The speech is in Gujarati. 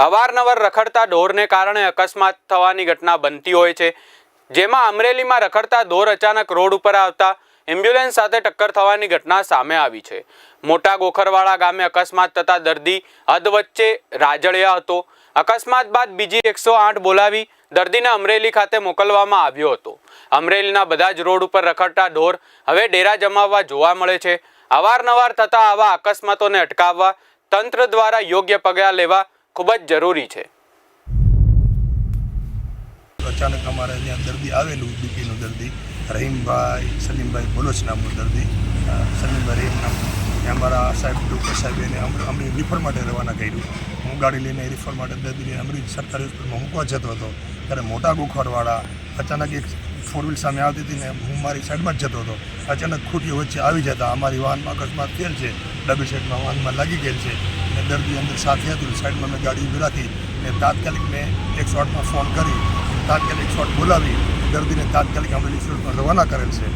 અવારનવાર રખડતા ઢોરને કારણે અકસ્માત થવાની ઘટના બનતી હોય છે. જેમાં અમરેલીમાં રખડતા ઢોર અચાનક રોડ ઉપર આવતા એમ્બ્યુલન્સ સાથે ટક્કર થવાની ઘટના સામે આવી છે. મોટા ગોખરવાળા ગામે અકસ્માત થતા દર્દી હદ વચ્ચે રાજળ્યા હતો. અકસ્માત બાદ બીજી એકસો આઠ બોલાવી દર્દીને અમરેલી ખાતે મોકલવામાં આવ્યો હતો. અમરેલીના બધા જ રોડ ઉપર રખડતા ઢોર હવે ડેરા જમાવવા જોવા મળે છે. અવારનવાર થતા આવા અકસ્માતોને અટકાવવા તંત્ર દ્વારા યોગ્ય પગલાં લેવા ખૂબ જ જરૂરી છે. અચાનક અમારે ત્યાં દર્દી આવેલું, બીપીનું દર્દી. રહીમભાઈ, સલીમભાઈ બોલોચ નામનું દર્દી સલીમભાઈ રહીમ નામનું અમારા સાહેબ, ડૉક્ટર સાહેબ એને અમને રિફર માટે રવાના કર્યું. હું ગાડી લઈને રિફર માટે દર્દીને અમૃત સરકારી હોસ્પિટલમાં મૂકવા જતો હતો. ત્યારે મોટા ગુખરવાળા અચાનક એક ફોર વ્હીલ સામે આવતી હતી ને હું મારી સાઈડમાં જ જતો હતો. અચાનક ખૂટી વચ્ચે આવી જતા અમારી વાહનમાં અકસ્માત થયેલ છે. ડાબી સાઈડમાં વાહનમાં લાગી ગયેલ છે અને દર્દી અંદર સાથે હતું. સાઈડમાં મેં ગાડી ઊભી રાખી ને તાત્કાલિક મેં એક શોર્ટમાં ફોન કરી. તાત્કાલિક શોટ બોલાવી. દર્દીને તાત્કાલિક અમરેલી સિવિલમાં રવાના કરેલ છે.